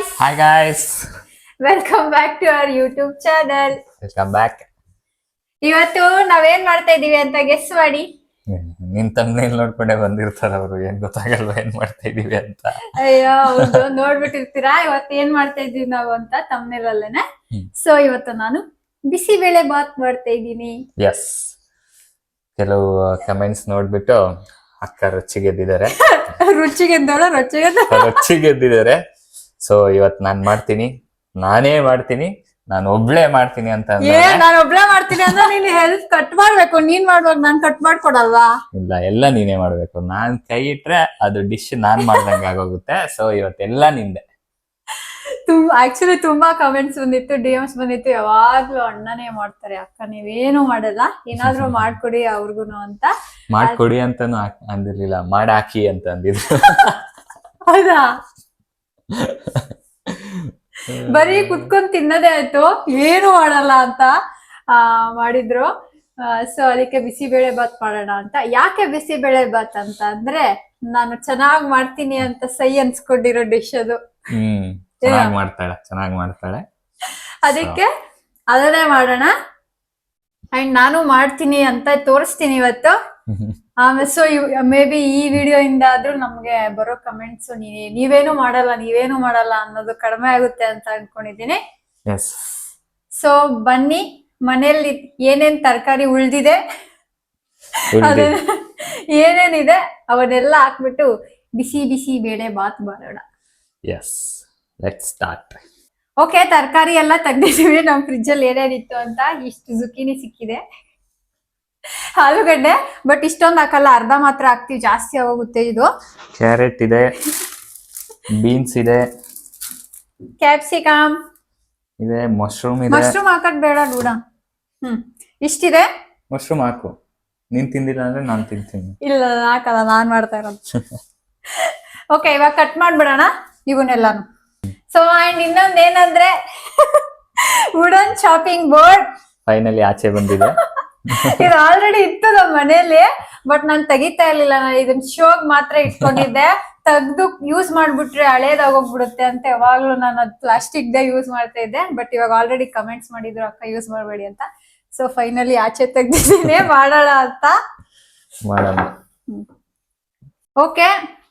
guys, hi guys welcome back to our YouTube channel. Welcome back ಇವತ್ತು ನಾವೇನ್ ಮಾಡ್ತಾ ಇದೀವಿ ಅಂತ ಗೆಸ್ ಮಾಡಿ. ನಿನ್ ತಮ್ಮನೇಲಿ ನೋಡ್ಕೊಂಡೆ ಬಂದಿರ್ತಾರ ಅವರು. ಏನ್ ಗೊತ್ತಾಗಲ್ವಾ ಏನ್ ಮಾಡ್ತಾ ಇದೀವಿ ಅಂತ. ಅಯ್ಯೋ ಹೌದು ನೋಡ್ಬಿಟ್ಟಿರ್ತೀರಾ? ಇವತ್ತು ಏನ್ ಮಾಡ್ತಾ ಇದೀವಿ ನಾವು ಅಂತ ತಮ್ಮನೇರಲ್ಲೇನೆ ಹ್ಮ್. ಸೊ ಇವತ್ತು ನಾನು ಬಿಸಿಬೇಳೆ ಬಾತ್ ಮಾಡ್ತಾ ಇದ್ದೀನಿ ಎಸ್ ಕೆಲವು ಕಮೆಂಟ್ಸ್ ನೋಡ್ಬಿಟ್ಟು ಅಕ್ಕ ರೊಚ್ಚಿಗೆದ್ದಿದ್ದಾರೆ ರುಚಿಗೆ ಎಂದೋಳ ರುಚಿಗೆ ರೊಚ್ಚಿಗೆದ್ದಿದ್ದಾರೆ ಸೊ ಇವತ್ ನಾನ್ ಮಾಡ್ತೀನಿ. ನಾನೇ ಮಾಡ್ತೀನಿ. ನಾನು ಒಬ್ಳೆ ಮಾಡ್ತೀನಿ ಅಂತ ಏ. ನಾನು ಒಬ್ಳೆ ಮಾಡ್ತೀನಿ ಅಂದ್ರೆ ನೀನ್ ಹೆಲ್ಪ್ ಕಟ್ ಮಾಡ್ಬೇಕು. ನೀನ್ ಮಾಡುವಾಗ ನಾನ್ ಕಟ್ ಮಾಡ್ಕೊಡಲ್ವಾ? ಇಲ್ಲ ಎಲ್ಲ ನೀನೇ ಮಾಡ್ಬೇಕು. ನಾನ್ ಕೈ ಇಟ್ರೆ ಅದು ಡಿಶ್ ನಾನ್ ಮಾಡ್ದಂಗ ಆಗೋಗುತ್ತೆ. ಸೊ ಇವತ್ತೆಲ್ಲ ನಿಂದೆ. ತುಂಬ ಆಕ್ಚುಲಿ ತುಂಬಾ ಕಮೆಂಟ್ಸ್ ಬಂದಿತ್ತು ಡಿಎಮ್ಸ್ ಬಂದಿತ್ತು. ಯಾವಾಗ್ಲೂ ಅಣ್ಣನೇ ಮಾಡ್ತಾರೆ. ಅಕ್ಕ ನೀವೇನು ಮಾಡಲ್ಲ. ಏನಾದ್ರೂ ಮಾಡ್ಕೊಡಿ ಅವ್ರಿಗೂನು ಅಂತ. ಮಾಡ್ಕೊಡಿ ಅಂತಾನು ಅಂದಿರ್ಲಿಲ್ಲ. ಮಾಡಾಕಿ ಅಂತ ಅಂದಿದ್ರು. ಹೌದಾ? ಬರೀ ಕುತ್ಕೊಂಡ್ ತಿನ್ನದೇ ಆಯ್ತು. ಏನು ಮಾಡಲ್ಲ ಅಂತ ಆ ಮಾಡಿದ್ರು. ಸೊ ಅದಕ್ಕೆ ಬಿಸಿಬೇಳೆ ಬಾತ್ ಮಾಡೋಣ ಅಂತ. ಯಾಕೆ ಬಿಸಿಬೇಳೆ ಬಾತ್ ಅಂತ ಅಂದ್ರೆ ನಾನು ಚೆನ್ನಾಗ್ ಮಾಡ್ತೀನಿ ಅಂತ ಸೈ ಅನ್ಸ್ಕೊಂಡಿರೋ ಡಿಶ್ ಅದು. ಮಾಡ್ತಾಳೆ ಚೆನ್ನಾಗ್ ಮಾಡ್ತಾಳೆ. ಅದಕ್ಕೆ ಅದನ್ನೇ ಮಾಡೋಣ. ಅಂಡ್ ನಾನು ಮಾಡ್ತೀನಿ ಅಂತ ತೋರಿಸ್ತೀನಿ ಇವತ್ತು. ಆಮೇಲೆ ಸೊ ಮೇ ಬಿ ಈ ವಿಡಿಯೋ ಇಂದ ಆದ್ರೂ ನಮ್ಗೆ ಬರೋ ಕಮೆಂಟ್ಸ್ ನೀವೇನು ಮಾಡಲ್ಲ ನೀವೇನು ಮಾಡಲ್ಲ ಅನ್ನೋದು ಕಡಿಮೆ ಆಗುತ್ತೆ ಅಂತ ಅನ್ಕೊಂಡಿದೀನಿ ಎಸ್ ಸೊ ಬನ್ನಿ ಮನೆಯಲ್ಲಿ ಏನೇನ್ ತರಕಾರಿ ಉಳ್ದಿದೆ? ಅದನ್ನ ಏನೇನಿದೆ? ಅವನ್ನೆಲ್ಲ ಹಾಕ್ಬಿಟ್ಟು ಬಿಸಿ ಬಿಸಿ ಬೇಳೆ ಬಾತ್ ಮಾಡೋಣ. ಎಸ್ ಸ್ಟಾರ್ಟ್ ಓಕೆ ತರಕಾರಿ ಎಲ್ಲ ತೆಗ್ದಿದೀವಿ ನಮ್ ಫ್ರಿಜ್ ಅಲ್ಲಿ ಏನೇನಿತ್ತು ಅಂತ ಇಷ್ಟು ಜುಕಿನಿ ಸಿಕ್ಕಿದೆ. ಆಲೂಗಡ್ಡೆ ಬಟ್ ಇಷ್ಟೊಂದು ಹಾಕಲ್ಲ ಅರ್ಧ ಮಾತ್ರ ಹಾಕ್ತಿವಿ ಜಾಸ್ತಿ ಆಗೋಗುತ್ತೆ ಇದು. ಕ್ಯಾರೆಟ್ ಇದೆ ಬೀನ್ಸ್ ಇದೆ. ಕ್ಯಾಪ್ಸಿಕಮ್ ಇದೆ ಮಶ್ರೂಮ್ ಇದೆ. ಮಶ್ರೂಮ್ ಹಾಕದ್ ಬೇಡ ಡೂಡ ಹ್ಮ್. ಇಷ್ಟಿದೆ? ಮಶ್ರೂಮ್ ಹಾಕು. ನೀನ್ ತಿಂದಿಲ್ಲ ಅಂದ್ರೆ ನಾನ್ ತಿಂತೀನಿ. ಇಲ್ಲ ಹಾಕಲ್ಲ ನಾನ್ ಮಾಡ್ತಾ ಇರೋದು. ಓಕೆ ಇವಾಗ ಕಟ್ ಮಾಡ್ಬಿಡೋಣ ಇವನ್ನೆಲ್ಲಾನು. ಸೊ ಅಂಡ್ ಇನ್ನೊಂದ್ ಏನಂದ್ರೆ ವುಡನ್ ಶಾಪಿಂಗ್ ಬೋರ್ಡ್ ಫೈನಲಿ ಆಚೆ ಬಂದಿದೆ. ಇದು ಆಲ್ರೆಡಿ ಇತ್ತು ನಮ್ಮ ಮನೇಲಿ ಬಟ್ ನಾನ್ ತೆಗಿತಾ ಇರ್ಲಿಲ್ಲ. ನಾನು ಇದನ್ನ ಶೋಗ್ ಮಾತ್ರ ಇಟ್ಕೊಂಡಿದ್ದೆ. ತೆಗ್ದು ಯೂಸ್ ಮಾಡ್ಬಿಟ್ರೆ ಹಳೇದಾಗೋಗ್ಬಿಡುತ್ತೆ ಅಂತ ಯಾವಾಗ್ಲೂ ನಾನು ಅದ್ ಪ್ಲಾಸ್ಟಿಕ್ ದೇ ಯೂಸ್ ಮಾಡ್ತಾ ಇದ್ದೆ. ಬಟ್ ಇವಾಗ ಆಲ್ರೆಡಿ ಕಮೆಂಟ್ಸ್ ಮಾಡಿದ್ರು ಅಕ್ಕ ಯೂಸ್ ಮಾಡಬೇಡಿ ಅಂತ. ಸೊ ಫೈನಲಿ ಆಚೆ ತೆಗ್ದಿದ್ದೀನಿ. ಮಾಡೋಣ ಅಂತ. ಓಕೆ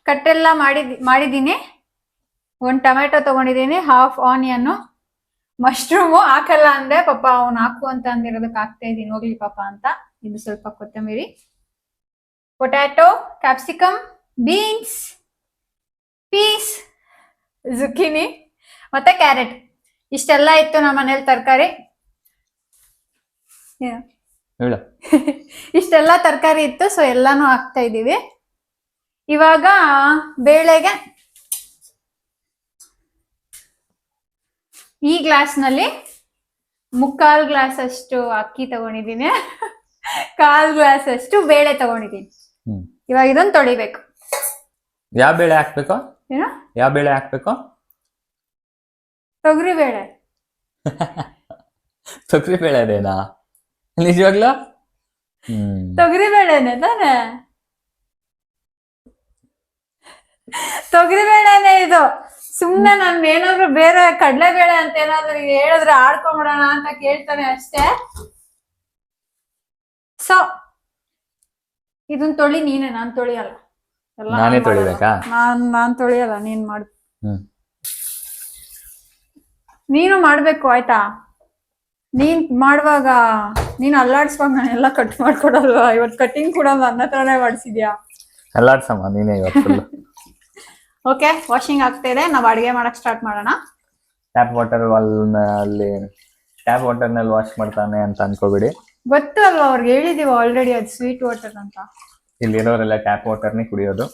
ಕಟ್ಟೆಲ್ಲ ಮಾಡಿದ್ ಮಾಡಿದ್ದೀನಿ. ಒಂದ್ ಟೊಮೆಟೊ ತಗೊಂಡಿದ್ದೀನಿ ಹಾಫ್ ಆನಿಯನ್ ಮಶ್ರೂಮು ಹಾಕಲ್ಲ ಅಂದ್ರೆ ಪಾಪ ಅವ್ನು ಹಾಕು ಅಂತ ಅಂದಿರೋದಕ್ಕೆ ಹಾಕ್ತಾ ಇದೀನಿ ಹೋಗ್ಲಿ ಪಾಪ ಅಂತ. ಇದು ಸ್ವಲ್ಪ ಕೊತ್ತಂಬರಿ. Potato capsicum beans peas zucchini ಮತ್ತೆ ಕ್ಯಾರೆಟ್ ಇಷ್ಟೆಲ್ಲ ಇತ್ತು ನಮ್ಮ ಮನೇಲಿ ತರಕಾರಿ. ಇಷ್ಟೆಲ್ಲ ತರಕಾರಿ ಇತ್ತು ಸೊ ಎಲ್ಲಾನು ಹಾಕ್ತಾ ಇದೀವಿ ಇವಾಗ ಬೇಳೆಗೆ ಈ ಗ್ಲಾಸ್ನಲ್ಲಿ ಮುಕ್ಕಾಲ್ ಗ್ಲಾಸ್ ಅಷ್ಟು ಅಕ್ಕಿ ತಗೊಂಡಿದ್ದೀನಿ. ಕಾಲ್ ಗ್ಲಾಸ್ ಅಷ್ಟು ಬೇಳೆ ತಗೊಂಡಿದ್ದೀನಿ. ಇವಾಗ ಇದೊಂದು ತೊಳಿಬೇಕು. ಯಾವ ಬೇಳೆ ಹಾಕ್ಬೇಕು? ಏನೋ? ಯಾವ ಬೇಳೆ ಹಾಕ್ಬೇಕು? ತೊಗರಿ ಬೇಳೆ. ತೊಗರಿ ಬೇಳೆ ಅದೇನಾ ನಿಜವಾಗ್ಲೂ ತೊಗರಿ ಬೇಳೆನೆ ತಾನೆ? ತೊಗರಿ ಬೇಳೆನೆ ಇದು. ಸುಮ್ನೆ ನನ್ ಏನಾದ್ರು ಬೇರೆ ಕಡಲೆ ಬೇಳೆ ಅಂತ ಏನಾದ್ರು ಹೇಳಿದ್ರೆ ಆಡ್ಕೊಂಬಿಡೋಣ ಅಂತ ಕೇಳ್ತಾನೆ ಅಷ್ಟೇ. ಸೊ ಇದನ್ ತೊಳಿ ನೀನೆ ನಾನ್ ತೊಳಿಯಲ್ಲ. ನಾನೇ. ತೊಳಿಬೇಕಾ? ನಾನ್ ನಾನ್ ತೊಳಿಯಲ್ಲ ನೀನ್ ಮಾಡು. ನೀನು ಮಾಡ್ಬೇಕು ಆಯ್ತಾ? ನೀನ್ ಮಾಡುವಾಗ ನೀನ್ ಅಲ್ಲಾಡ್ಸ್ವಾಗ ನಾನೆಲ್ಲ ಕಟ್ ಮಾಡ್ಕೊಡಲ್ವಾ? ಇವತ್ ಕಟಿಂಗ್ ಕೂಡ ನನ್ನ ಹತ್ರನೇ ಮಾಡಿಸಿದ್ಯಾ? ಅಲ್ಲಾಡ್ಸಮ್ಮ ನೀನೇ ಇವತ್ತು ಓಕೆ ವಾಷಿಂಗ್ ಆಗ್ತಾ ಇದೆ. ನಾವು ಅಡಿಗೆ ಮಾಡಕ್ ಸ್ಟಾರ್ಟ್ ಮಾಡೋಣ. ಟ್ಯಾಪ್ ವಾಟರ್ ಅಲ್ಲಿ ಟ್ಯಾಪ್ ವಾಟರ್ನಲ್ಲಿ ವಾಶ್ ಮಾಡ್ತಾನೆ ಅಂತ ಅನ್ಕೋಬೇಡಿ. ಗೊತ್ತು ಅಲ್ವಾ ಅವ್ರಿಗೆ ಹೇಳಿದೀವಿ ಆಲ್ರೆಡಿ ಅದು ಸ್ವೀಟ್ ವಾಟರ್ ಅಂತ. ಇಲ್ಲಿರೋರೆಲ್ಲ ಟ್ಯಾಪ್ ವಾಟರ್ನೇ ಕುಡಿಯೋದು.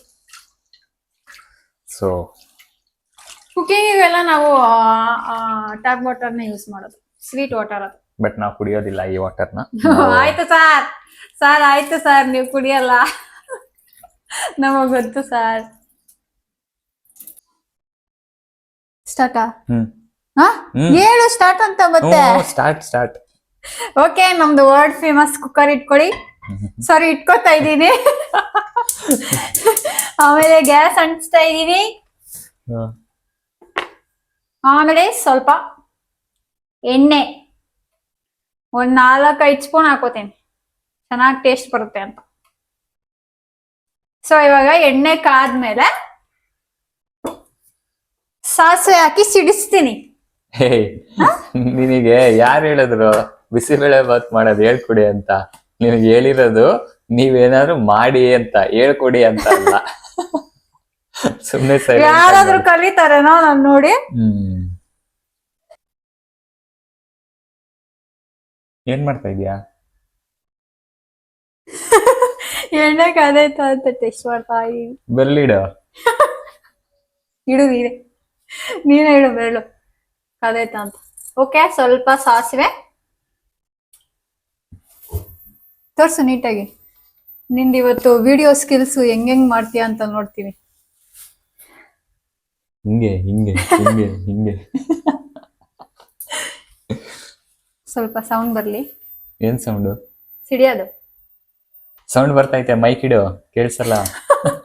ಸೊ ಕುಕಿಂಗಿಗೆಲ್ಲ ನಾವು ಟ್ಯಾಪ್ ವಾಟರ್ನ ಯೂಸ್ ಮಾಡೋದು. ಸ್ವೀಟ್ ವಾಟರ್ ಅದು. ಬಟ್ ನಾವು ಕುಡಿಯೋದಿಲ್ಲ ಈ ವಾಟರ್ನ ಆಯ್ತು ಸಾರ್ ಸಾರ್ ಆಯ್ತು ಸಾರ್ ನೀವು ಕುಡಿಯಲ್ಲ. ನಮಗ್ ಗೊತ್ತು ಸಾರ್ ಸ್ಟಾರ್ಟಾ. ಹೇಳು ಸ್ಟಾರ್ಟ್ ಅಂತ ಮತ್ತೆ ಸ್ಟಾರ್ಟ್ ಸ್ಟಾರ್ಟ್ ಓಕೆ ನಮ್ದು ವರ್ಲ್ಡ್ ಫೇಮಸ್ ಕುಕ್ಕರ್ ಇಟ್ಕೊಳ್ಳಿ. ಸಾರಿ ಇಟ್ಕೋತಾ ಇದ್ದೀನಿ. ಆಮೇಲೆ ಗ್ಯಾಸ್ ಅಂಟಿಸ್ತಾ ಇದ್ದೀನಿ. ಆಮೇಲೆ ಸ್ವಲ್ಪ ಎಣ್ಣೆ. ಒಂದ್ ನಾಲ್ಕು ಐದು ಸ್ಪೂನ್ ಹಾಕೋತೀನಿ. ಚೆನ್ನಾಗಿ ಟೇಸ್ಟ್ ಬರುತ್ತೆ ಅಂತ. ಸೊ ಇವಾಗ ಎಣ್ಣೆ ಕಾದ್ಮೇಲೆ ಸಾಸಿವೆ ಹಾಕಿ ಸಿಡಿಸ್ತೀನಿ. ಹೇ ನಿನಗೆ ಯಾರು ಹೇಳಿದ್ರು? ಬಿಸಿಬೇಳೆ ಬಾತ್ ಮಾಡೋದು ಹೇಳ್ಕೊಡಿ ಅಂತ. ನಿನಗೆ ಹೇಳಿರೋದು ನೀವೇನಾದ್ರು ಮಾಡಿ ಅಂತ ಹೇಳ್ಕೊಡಿ ಅಂತ ಅಲ್ಲ. ಸುಮ್ನೆ ಸರಿ ಯಾರಾದ್ರೂ ಕಲಿತಾರೇನೋ ನಾನು ನೋಡಿ. ಹ್ಮ್. ಏನ್ ಮಾಡ್ತಾ ಇದೀಯಾ? ಎಣ್ಣೆ ಕಾದೈತ ಅಂತ ಟೆಸ್ಟ್ ಮಾಡ್ತಾ ಇದೀನಿ. ಬೆಲ್ಲಿಡ ಇಡು ಇದೆ ನೀನೇ ಹೇಳು ಬೆರಳು ಕದೈತಾ ಅಂತ. ಓಕೆ ಸ್ವಲ್ಪ ಸಾಸಿವೆ. ತೋರ್ಸು ನೀಟಾಗಿ. ನಿಂದ ಇವತ್ತು ವಿಡಿಯೋ ಸ್ಕಿಲ್ಸ್ ಹೆಂಗ್ ಹೆಂಗ್ ಮಾಡ್ತೀಯ ಅಂತ ನೋಡ್ತೀವಿ. ಹಿಂಗೆ ಹಿಂಗೆ ಹಿಂಗೆ ಹಿಂಗೆ. ಸ್ವಲ್ಪ ಸೌಂಡ್ ಬರ್ಲಿ. ಏನ್ ಸೌಂಡ್ ಸಿಡಿಯೋದು. ಸೌಂಡ್ ಬರ್ತೈತೆ ಮೈಕ್ ಇಡು. ಕೇಳಿಸಲ್ಲ.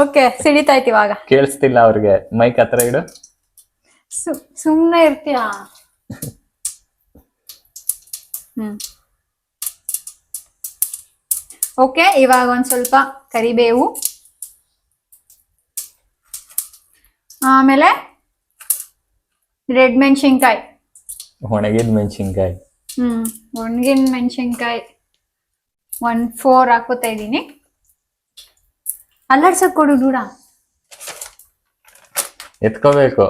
ಓಕೆ ಸಿಡಿತಾಯ್ತು ಇವಾಗ. ಕೇಳಿಸ್ತಿಲ್ಲ ಅವ್ರಿಗೆ. ಮೈಕ್ ಹತ್ರ ಇಡು. ಸುಮ್ಮನೆ ಇರ್ತೀಯಾ? ಹ್ಮ್. ಓಕೆ ಇವಾಗ ಒಂದ್ ಸ್ವಲ್ಪ ಕರಿಬೇವು. ಆಮೇಲೆ ರೆಡ್ ಮೆಣಸಿನ್ಕಾಯಿ. ಒಣಗಿದ ಮೆಣಸಿನ್ಕಾಯಿ. ಹ್ಮ್ ಒಣಗಿನ ಮೆಣಸಿನ್ಕಾಯಿ. ಒನ್ ಫೋರ್ ಹಾಕೋತಾ ಇದ್ದೀನಿ. ಅಲ್ಲಾಡ್ಸಕ್ ಕೊಡು ನೋಡ ಎತ್ಕೋಬೇಕು.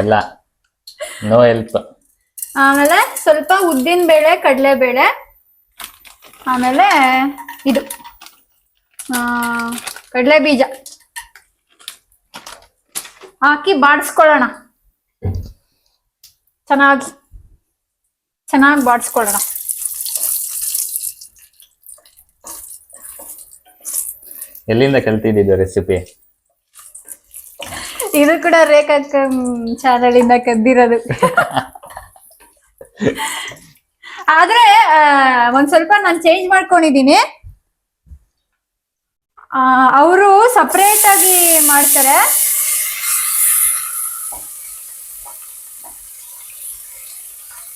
ಎಲ್ಲ. ನೋ ಹೆಲ್ಪ್ ಆಮೇಲೆ ಸ್ವಲ್ಪ ಉದ್ದಿನ ಬೇಳೆ ಕಡಲೆ ಬೇಳೆ. ಆಮೇಲೆ ಇದು. ಕಡಲೆ ಬೀಜ. ಹಾಕಿ ಬಾಡಿಸ್ಕೊಳ್ಳೋಣ. ಚೆನ್ನಾಗಿ. ಚೆನ್ನಾಗಿ ಬಾಡಿಸ್ಕೊಳ್ಳೋಣ. ಎಲ್ಲಿಂದ ಕಲ್ತಿದ್ದು ರೆಸಿಪಿ ಇದು ಕೂಡ ರೇಖಾ ಚಾನಲ್ ಇಂದ ಕದ್ದಿರೋದು. ಆದ್ರೆ ಒಂದ್ ಸ್ವಲ್ಪ ನಾನು ಚೇಂಜ್ ಮಾಡ್ಕೊಂಡಿದೀನಿ ಅವರು ಸಪರೇಟ್ ಆಗಿ ಮಾಡ್ತಾರೆ.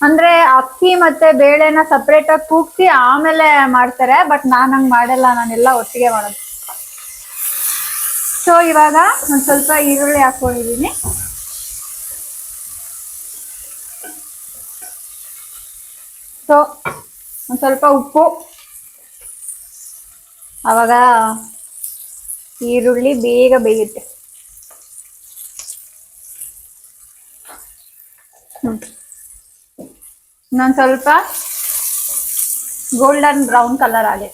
ಅಂದ್ರೆ ಅಕ್ಕಿ ಮತ್ತೆ ಬೇಳೆನ ಸಪರೇಟ್ ಆಗಿ ಕೂಗ್ಸಿ ಆಮೇಲೆ ಮಾಡ್ತಾರೆ ಬಟ್ ನಾನ್ ಹಂಗ್ ಮಾಡಲ್ಲ, ನಾನೆಲ್ಲ ಒಟ್ಟಿಗೆ ಮಾಡೋದು. ಸೊ, ಇವಾಗ ಒಂದು ಸ್ವಲ್ಪ ಈರುಳ್ಳಿ ಹಾಕೊಂಡಿದ್ದೀನಿ. ಸೊ, ಒಂದು ಸ್ವಲ್ಪ ಉಪ್ಪು. ಆವಾಗ ಈರುಳ್ಳಿ ಬೇಗ ಬೇಯುತ್ತೆ. ಹ್ಞೂ ನಾನು ಸ್ವಲ್ಪ ಗೋಲ್ಡನ್ ಬ್ರೌನ್ ಕಲರ್ ಆಗಿದೆ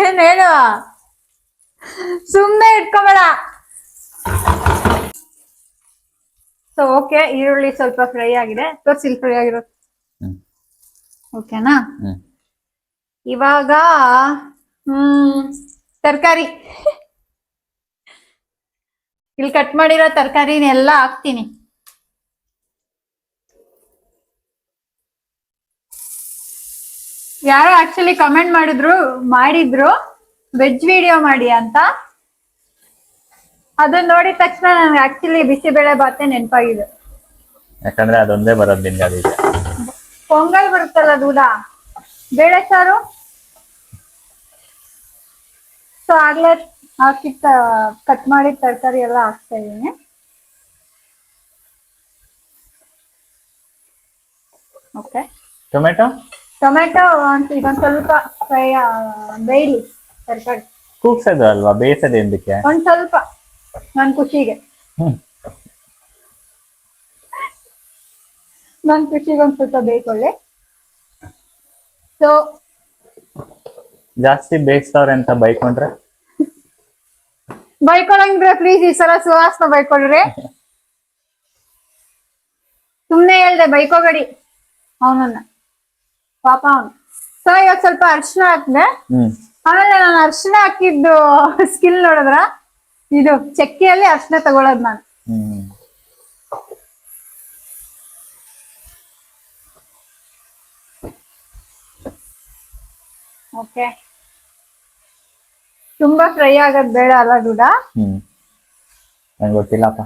ಏನ್ ಹೇಳು? ಸುಮ್ಮನೆ ಇಟ್ಕೊಬೇಡ. ಸೊ ಓಕೆ ಈರುಳ್ಳಿ ಸ್ವಲ್ಪ ಫ್ರೈ ಆಗಿದೆ. ತೋರ್ಸಿಲ್ ಫ್ರೈ ಆಗಿರೋ. ಓಕೆನಾ ಇವಾಗ ಹ್ಮ್ ತರಕಾರಿ. ಇಲ್ಲಿ ಕಟ್ ಮಾಡಿರೋ ತರಕಾರಿನೆಲ್ಲ ಹಾಕ್ತೀನಿ. ಯಾರೋ ಆಕ್ಚುಲಿ ಕಮೆಂಟ್ ಮಾಡಿದ್ರು ಮಾಡಿದ್ರು. ವೆಜ್ ವಿಡಿಯೋ ಮಾಡಿ ಅಂತ. ಅದನ್ನ ನೋಡಿದ ತಕ್ಷಣ ನನಗೆ ಆಕ್ಚುಲಿ ಬಿಸಿಬೇಳೆ ಬಾತೆ ನೆನಪಾಗಿದೆ. ಯಾಕಂದ್ರೆ ಅದೊಂದೇ ಬರೋದ್ ಅದೀಗ ಪೊಂಗಲ್ ಬರುತ್ತಲ್ಲ ದೂಡ ಬೇಳೆ ಸಾರು? ಸೊ ಆಗ್ಲೇ ಹಾಕಿ ಕಟ್ ಮಾಡಿ ತರಕಾರಿ ಎಲ್ಲ ಹಾಕ್ತಾ ಇದ್ದೀನಿ. ಓಕೆ ಟೊಮೆಟೊ ಟೊಮೆಟೊ ಅಂತ ಇದೊಂದ್ ಸ್ವಲ್ಪ ಫ್ರೈ ಬೇಯ್ಲಿ ತರಕಾರಿ. ಕೂಗ್ಸೋದು ಅಲ್ವಾ ಬೇಯಿಸೋದು ಎಂದಕ್ಕೆ? ಒಂದ್ ಸ್ವಲ್ಪ ನನ್ ಖುಷಿಗೆ. ನನ್ ಖುಷಿಗೆ ಒಂದ್ ಸ್ವಲ್ಪ ಬೇಯ್ಕೊಳ್ಳಿ. ಸೊ ಜಾಸ್ತಿ ಬೇಯಿಸ್ತಾವ್ರೆ ಅಂತ ಬೈಕೊಂಡ್ರೆ? ಬೈಕೊಳಂಗಿದ್ರೆ ಪ್ಲೀಸ್ ಈ ಸಲ ಸುಹಾಸ್ನ ಬೈಕೊಳ್ರಿ ಸುಮ್ನೆ ಹೇಳ್ದೆ ಬೈಕೋಬೇಡಿ ಅವನನ್ನ. ಪಾಪ. ಅವನು ಸೊ ಇವಾಗ ಸ್ವಲ್ಪ ಅರ್ಶಿನ ಹಾಕ್ದೆ. ಆಮೇಲೆ ನಾನು ಅರ್ಶಿನ ಹಾಕಿದ್ದು ಸ್ಕಿಲ್ ನೋಡಿದ್ರ? ಇದು ಚಕ್ಕಿಯಲ್ಲಿ ಅರ್ಶಿನ ತಗೊಳೋದ್ ನಾನು. ಓಕೆ. ತುಂಬಾ ಫ್ರೈ ಆಗೋದ್ ಬೇಡ ಅಲ್ಲ ಹ್ಮ್. ನಂಗೆ ಗೊತ್ತಿಲ್ಲಪ್ಪ.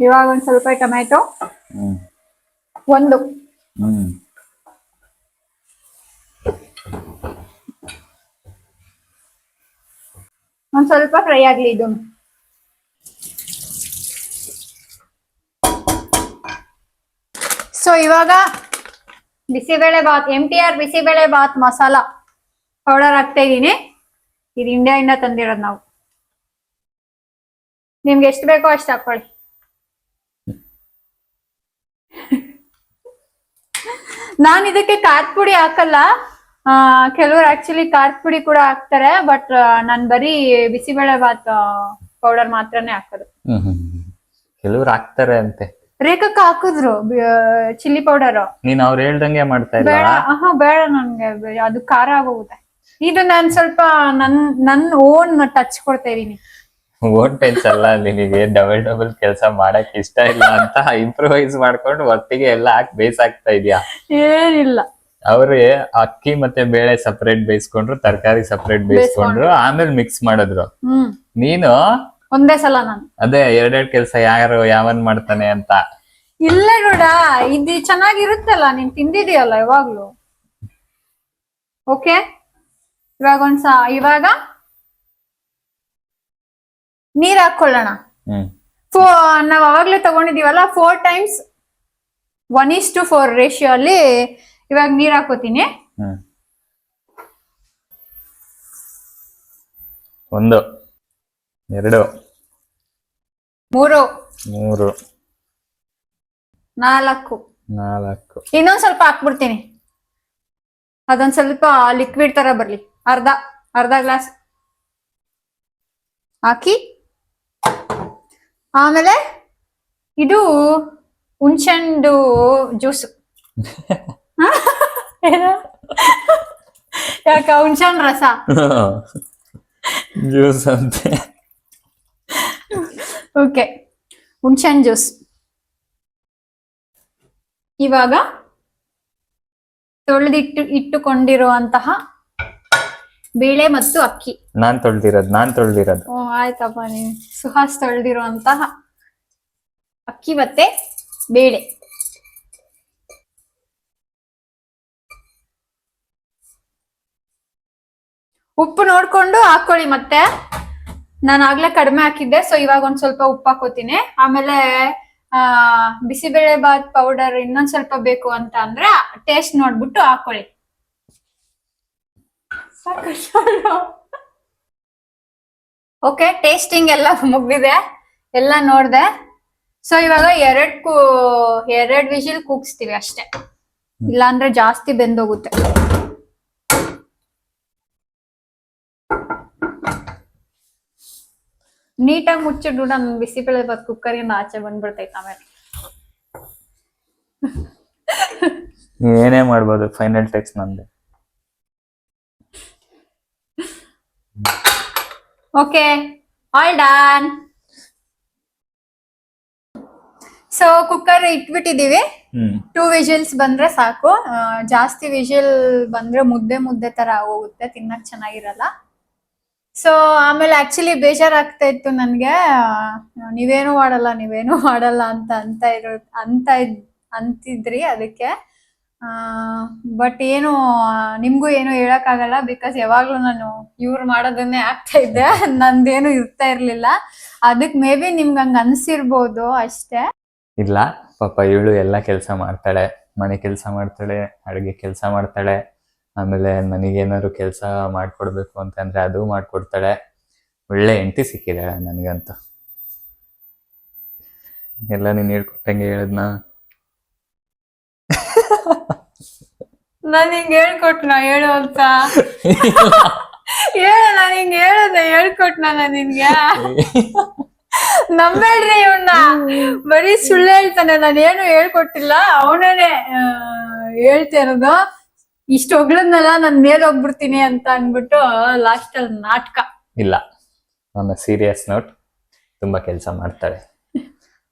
ಇವಾಗ ಒಂದ್ ಸ್ವಲ್ಪ ಟೊಮೆಟೊ ಒಂದು. ಹ್ಮ್. ಒಂದ್ ಸ್ವಲ್ಪ ಫ್ರೈ ಆಗ್ಲಿ ಇದು. ಸೊ ಇವಾಗ bisibele bath M T R bisibele bath masala powder ಹಾಕ್ತಾ ಇದೀನಿ. ಇದು ಇಂಡಿಯಾ ಇಂದ ತಂದಿರೋದು ನಾವು. ನಿಮ್ಗೆ ಎಷ್ಟು ಬೇಕೋ ಅಷ್ಟು ಹಾಕೊಳ್ಳಿ. ನಾನ್ ಇದಕ್ಕೆ ಖಾರದ ಪುಡಿ ಹಾಕಲ್ಲ. ಆ ಕೆಲವರು ಆಕ್ಚುಲಿ ಖಾರದ ಪುಡಿ ಕೂಡ ಹಾಕ್ತಾರೆ ಬಟ್ ನಾನ್ ಬರೀ ಬಿಸಿಬೇಳೆ ಬಾತ್ ಪೌಡರ್ ಮಾತ್ರನೇ ಹಾಕೋದು. ಕೆಲವರು ಹಾಕ್ತಾರೆ ಅಂತೆ. ರೇಖಕ್ಕ ಹಾಕಿದ್ರು ಚಿಲ್ಲಿ ಪೌಡರ್ ನೀನ್ ಅವ್ರು ಹೇಳ್ದಂಗೆ ಮಾಡ್ತಾ ಇಲ್ಲ ಆಹಾ ಬೇಡ ನನ್ಗೆ ಅದು ಖಾರ ಆಗೋಗುತ್ತೆ. ಇದು ನಾನ್ ಸ್ವಲ್ಪ ನನ್ ನನ್ ಓನ್ ಟಚ್ ಕೊಡ್ತಾ ಇದೀನಿ ಓನ್ ಅಲ್ಲ ನಿನಗೆ ಡಬಲ್ ಡಬಲ್ ಕೆಲಸ ಮಾಡಕ್ ಇಷ್ಟ ಇಲ್ಲ ಅಂತ ಇಂಪ್ರೂವೈಸ್ ಮಾಡ್ಕೊಂಡು ಒಟ್ಟಿಗೆ ಎಲ್ಲ ಹಾಕಿ ಬೇಸಾಗ್ತಾ ಇದೀಯಾ? ಏನಿಲ್ಲ. ಅವ್ರೆ ಅಕ್ಕಿ ಮತ್ತೆ ಬೇಳೆ ಸಪರೇಟ್ ಬೇಯಿಸ್ಕೊಂಡ್ರು ತರಕಾರಿ ಸಪರೇಟ್ ಬೇಯಿಸ್ಕೊಂಡ್ರು ಆಮೇಲೆ ಮಿಕ್ಸ್ ಮಾಡಿದ್ರು. ನೀನು? ಒಂದೇ ಸಲ ನಾನು. ಅದೇ ಎರಡೆರಡು ಕೆಲಸ ಯಾರು ಯಾವನ್ ಮಾಡ್ತಾನೆ ಅಂತ? ಇಲ್ಲ ನೋಡ ಇದು ಚೆನ್ನಾಗಿರುತ್ತಲ್ಲ ನೀನ್ ತಿಂದಿದೀಯಲ್ಲ ಯಾವಾಗ್ಲೂ? ಓಕೆ ಇವಾಗ ಒಂದ್ಸ ಇವಾಗ? ನೀರ್ ಹಾಕೊಳ್ಳೋಣ ಫೋ ನಾವ್ ಅವಾಗ್ಲೇ ತಗೊಂಡಿದೀವಲ್ಲ four times one is to four ratio ಅಲ್ಲಿ ಇವಾಗ ನೀರ್ ಹಾಕೋತೀನಿ. ಒಂದು ಎರಡು ಮೂರು ಮೂರು ನಾಲ್ಕು. ನಾಲ್ಕು. ಇನ್ನೊಂದ್ ಸ್ವಲ್ಪ ಹಾಕ್ಬಿಡ್ತೀನಿ. ಅದೊಂದ್ ಸ್ವಲ್ಪ ಲಿಕ್ವಿಡ್ ತರ ಬರ್ಲಿ. ಅರ್ಧ ಅರ್ಧ ಗ್ಲಾಸ್ ಹಾಕಿ. ಆಮೇಲೆ ಇದು ಹುಣ್ಸೆಂಡು ಜ್ಯೂಸ್. ಯಾಕ ಹುಣ್ಸೆನ್ ರಸ? ಜ್ಯೂಸ್ ಅಂತೆ. ಓಕೆ ಹುಣ್ಸೆನ್ ಜ್ಯೂಸ್. ಇವಾಗ ತೊಳೆದಿಟ್ಟು ಇಟ್ಟುಕೊಂಡಿರುವಂತಹ ಬೇಳೆ ಮತ್ತು ಅಕ್ಕಿ. ನಾನ್ ತೊಳ್ದಿರೋದು ನಾನ್ ತೊಳ್ದಿರೋದು. ಓ ಆಯ್ತಪ್ಪ ನೀವು ಸುಹಾಸ್ ತೊಳೆದಿರುವಂತಹ ಅಕ್ಕಿ ಮತ್ತೆ ಬೇಳೆ. ಉಪ್ಪು ನೋಡ್ಕೊಂಡು ಹಾಕೊಳ್ಳಿ ಮತ್ತೆ. ನಾನು ಆಗ್ಲೇ ಕಡಿಮೆ ಹಾಕಿದ್ದೆ ಸೊ ಇವಾಗ ಒಂದ್ ಸ್ವಲ್ಪ ಉಪ್ಪು ಹಾಕೋತೀನಿ. ಆಮೇಲೆ ಆ ಬಿಸಿಬೇಳೆ ಬಾತ್ ಪೌಡರ್ ಇನ್ನೊಂದ್ ಸ್ವಲ್ಪ ಬೇಕು ಅಂತ ಅಂದ್ರೆ ಟೇಸ್ಟ್ ನೋಡ್ಬಿಟ್ಟು ಹಾಕೊಳ್ಳಿ. ಓಕೆ ಟೇಸ್ಟಿಂಗ್ ಎಲ್ಲ ಮುಗ್ದಿದೆ. ಎಲ್ಲ ನೋಡ್ದೆ. ಸೊ ಇವಾಗ ಎರಡ್ ಕೂ ಎರಡ್ ವಿಜಿಲ್ ಕೂಗಿಸ್ತೀವಿ ಅಷ್ಟೇ. ಇಲ್ಲಾಂದ್ರೆ ಜಾಸ್ತಿ ಬೆಂದೋಗುತ್ತೆ. ನೀಟಾಗಿ ಮುಚ್ಚಿಟ್ಟು ನಮ್ ಬಿಸಿಬೇಳೆ ಕುಕ್ಕರ್ ಇಂದ ಆಚೆ ಬಂದ್ಬಿಡ್ತೈತೆ ಆಮೇಲೆ. ನೀನ್ ಏನೇ ಮಾಡ್ಬೋದು ಫೈನಲ್ ಟೆಕ್ಸ್ ನಂದೆ okay all done so cooker ಇಟ್ಬಿಟ್ಟಿದೀವಿ two whistles ಬಂದ್ರೆ ಸಾಕು. ಜಾಸ್ತಿ ವಿಜಿಲ್ ಬಂದ್ರೆ ಮುದ್ದೆ ಮುದ್ದೆ ತರ ಹೋಗುತ್ತೆ ತಿನ್ನಕ್ ಚೆನ್ನಾಗಿರಲ್ಲ. ಸೊ ಆಮೇಲೆ ಆಕ್ಚುಲಿ ಬೇಜಾರಾಗ್ತಾ ಇತ್ತು ನನ್ಗೆ. ನೀವೇನು ಮಾಡಲ್ಲ ನೀವೇನು ಮಾಡಲ್ಲ ಅಂತ ಅಂತ ಇರೋ ಅಂತ ಅಂತಿದ್ರಿ ಅದಕ್ಕೆ. ಬಟ್ ಏನು, ನಿಮ್ಗೂ ಏನು ಹೇಳಕ್ಕಾಗಲ್ಲ ಬಿಕಾಸ್ ಯಾವಾಗ್ಲೂ ನಾನು ಇವ್ರು ಮಾಡೋದನ್ನೇ ಆಗ್ತಾ ಇದ್ದೆ. ನಂದೇನು ಇರ್ತಾ ಇರ್ಲಿಲ್ಲ. ಅದಕ್ ಮೇ ಬಿ ನಿಮ್ಗೆ ಹಂಗ ಅನ್ಸಿರ್ಬೋದು ಅಷ್ಟೇ. ಇಲ್ಲ, ಪಾಪ ಇವಳು ಎಲ್ಲ ಕೆಲಸ ಮಾಡ್ತಾಳೆ. ಮನೆ ಕೆಲಸ ಮಾಡ್ತಾಳೆ, ಅಡುಗೆ ಕೆಲಸ ಮಾಡ್ತಾಳೆ. ಆಮೇಲೆ ನನಗೇನಾದ್ರು ಕೆಲಸ ಮಾಡ್ಕೊಡ್ಬೇಕು ಅಂತಂದ್ರೆ ಅದು ಮಾಡ್ಕೊಡ್ತಾಳೆ. ಒಳ್ಳೆ ಹೆಂಡತಿ ಸಿಕ್ಕಿದಾಳೆ ನನಗಂತೂ. ಎಲ್ಲ ನೀನು ಹೇಳ್ಕೊಟ್ಟಂಗೆ ಹೇಳದ್ನ? ನಾನು ಹಿಂಗ್ ಹೇಳ್ಕೊಟ್ನ? ಹೇಳು ಅಂತ. ಹೇಳ ನಾನು ಹಿಂಗ್ ಹೇಳದ ಹೇಳ್ಕೊಟ್ನ ನಾನು ನಿನ್ಗೆ? ನಂಬೇಡ್ರಿ ಇವನ್ನ ಬರೀ ಸುಳ್ಳು ಹೇಳ್ತಾನೆ ನಾನು ಏನು ಹೇಳ್ಕೊಟ್ಟಿಲ್ಲ. ಅವನೇನೆ ಹೇಳ್ತಾ ಇರೋದು ಇಷ್ಟ ನನ್ ಮೇಲೆ ಹೋಗ್ಬಿಡ್ತೀನಿ ಅಂತ ಅನ್ಬಿಟ್ಟು ಲಾಸ್ಟ್ ಅಲ್ಲಿ ನಾಟಕ. ಇಲ್ಲ. ನನ್ನ ಸೀರಿಯಸ್ ನೋಟ್ ತುಂಬಾ ಕೆಲಸ ಮಾಡ್ತಾಳೆ.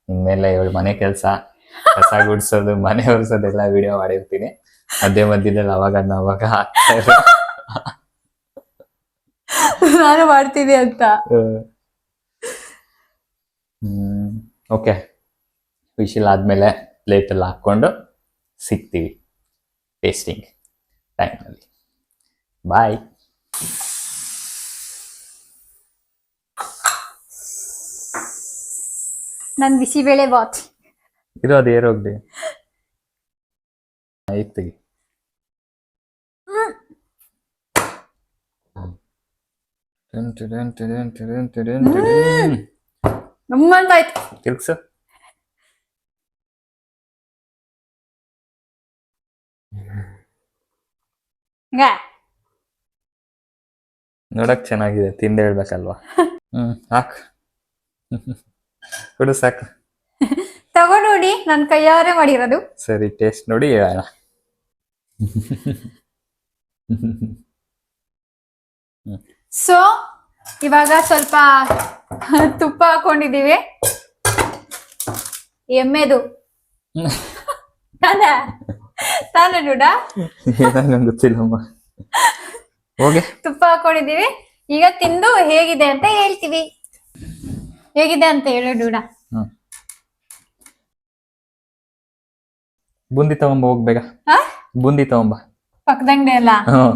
ಇನ್ಮೇಲೆ ಇವಳು ಮನೆ ಕೆಲಸ ಕಸ ಗುಡ್ಸೋದು ಮನೆ ಒರೆಸೋದೆಲ್ಲ ವಿಡಿಯೋ ಮಾಡಿರ್ತೀನಿ. ಮಧ್ಯ ಮಧ್ಯದಲ್ಲಿ ಅವಾಗ ಅವಾಗ ಹಾಕ್ತಾ ಇರು. ನಾನು ಮಾಡ್ತೀನಿ ಅಂತ. ಹ್ಮ್. ಓಕೆ ವಿಶಿಲ್ ಆದ್ಮೇಲೆ ಪ್ಲೇಟ್ ಎಲ್ಲ ಹಾಕೊಂಡು ಸಿಗ್ತೀವಿ. ಟೇಸ್ಟಿಂಗ್ ಟೈಮ್ನಲ್ಲಿ ಬಾಯ್ ನನ್ ಬಿಸಿಬೇಳೆ ಬಾತ್. ಇರೋದು ಏರೋಗ್ಲಿ. ಈಗ ತೆಗಿ. ನಮ್ಮಂತಾಯ್ತು ತಿರ್ಗ್ಸು ನೋಡಕ್ ಚೆನ್ನಾಗಿದೆ ತಿಂದ ಹೇಳ್ಬೇಕಲ್ವಾ? ಹ್ಮ್ ಹಾಕ್. ಕೊಡು ಸಾಕು. ತಗೊಂಡು ನೋಡಿ ನನ್ ಕೈಯಾರೆ ಮಾಡಿರೋದು. ಸರಿ ಟೇಸ್ಟ್ ನೋಡಿ ಹೇಳೋಣ. ಸೊ ಇವಾಗ ಸ್ವಲ್ಪ ತುಪ್ಪ ಹಾಕೊಂಡಿದೀವಿ ಎಮ್ಮೆದು. ತಾನೇ? ತಾನೇ ಗೊತ್ತಿಲ್ಲಮ್ಮ. ಹೋಗಿ. ತುಪ್ಪ ಹಾಕೊಂಡಿದೀವಿ ಈಗ ತಿಂದು ಹೇಗಿದೆ ಅಂತ ಹೇಳ್ತೀವಿ. ಹೇಗಿದೆ ಅಂತ ಹೇಳು ಡೂಡ ಬುಂದಿ ತಗೊಂಬ ಹೋಗ್ಬೇಕ ಬುಂದಿ ಬೂಂದಿ ತಗೊಂಬ. ಪಕ್ಕದಂಗಡಿ ಅಲ್ಲ.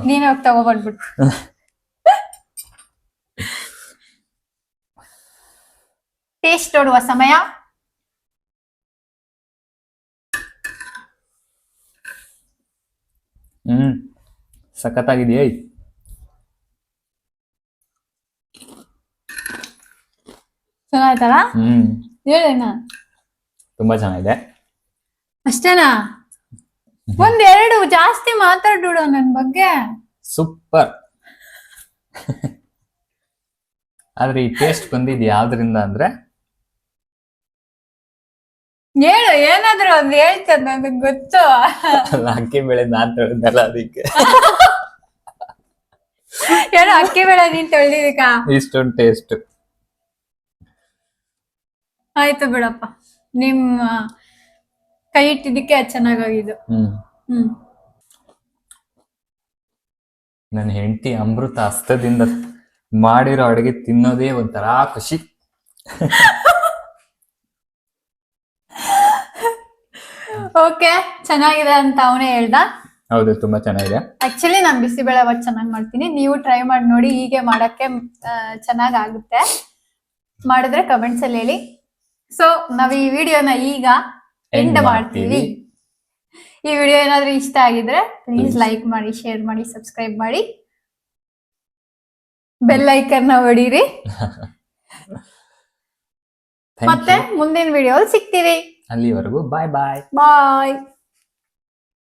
ನೀನ್ ಹೋಗಿ ತಗೊಬಂದ್ಬಿಟ್ಟು ಟೇಸ್ಟ್ ನೋಡುವ ಸಮಯ. ಹ್ಮ್ ಸಖತ್ತಾಗಿದೆಯೇ ಚೆನ್ನಾಯ್ತಲ್ಲ ಹ್ಮ್. ಹೇಳೇನ ತುಂಬಾ ಚೆನ್ನಾಗಿದೆ. ಅಷ್ಟೇನಾ? ಒಂದ್ ಎರಡು ಜಾಸ್ತಿ ಮಾತಾಡ್ಬಿಡು ನನ್ ಬಗ್ಗೆ. ಸೂಪರ್. ಆದ್ರೆ ಈ ಟೇಸ್ಟ್ ಬಂದಿದ್ ಯಾವ್ದ್ರಿಂದ ಅಂದ್ರೆ ಹೇಳು ಏನಾದ್ರು ಒಂದ್ ಹೇಳ್ತದ ನನಗ್ ಗೊತ್ತು. ಅಲ್ಲ ಅಕ್ಕಿ ಬೆಳೆ ನಾನ್ ತೊಳೆದಲ್ಲ ಅದಕ್ಕೆ. ಹೇಳು ಅಕ್ಕಿ ಬೆಳೆ ನೀನ್ ತೊಳೆದಿದೀಕ ಇಷ್ಟೊಂದು ಟೇಸ್ಟ್ ಆಯ್ತು ಬಿಡಪ್ಪ. ನಿಮ್ಮ ಕೈ ಇಟ್ಟಿದ್ದಕ್ಕೆ ಚೆನ್ನಾಗಾಗಿದ್ದು. ಹ್ಮ್. ಹ್ಮ್. ನನ್ನ ಹೆಂಡತಿ ಅಮೃತ ಹಸ್ತದಿಂದ ಮಾಡಿರೋ ಅಡುಗೆ ತಿನ್ನೋದೇ ಒಂಥರ ಖುಷಿ. ಓಕೆ ಚೆನ್ನಾಗಿದೆ ಅಂತ ಅವನೇ ಹೇಳ್ದ. ಹೌದು ತುಂಬಾ ಚೆನ್ನಾಗಿದೆ. ಆಕ್ಚುಲಿ ನಾನು ಬಿಸಿಬೇಳೆ ಬಾತ್ ಚೆನ್ನಾಗಿ ಮಾಡ್ತೀನಿ. ನೀವು ಟ್ರೈ ಮಾಡಿ ನೋಡಿ ಹೀಗೆ ಮಾಡಕ್ಕೆ ಚೆನ್ನಾಗಿ ಆಗುತ್ತೆ ಮಾಡಿದ್ರೆ ಕಮೆಂಟ್ಸ್ ಅಲ್ಲಿ ಹೇಳಿ. ಸೊ ನಾವ್ ಈ ವಿಡಿಯೋನ ಈಗ ಎಂಡ್ ಮಾಡ್ತೀವಿ. ಈ ವಿಡಿಯೋ ಏನಾದ್ರೂ ಇಷ್ಟ ಆಗಿದ್ರೆ ಪ್ಲೀಸ್. ಲೈಕ್ ಮಾಡಿ ಶೇರ್ ಮಾಡಿ ಸಬ್ಸ್ಕ್ರೈಬ್ ಮಾಡಿ. ಬೆಲ್ ಐಕನ್ ಹೊಡೀರಿ ಮತ್ತೆ. ಮುಂದಿನ ವಿಡಿಯೋ ಸಿಗ್ತೀವಿ. ಅಲ್ಲಿವರೆಗೂ ಬಾಯ್ ಬಾಯ್ ಬಾಯ್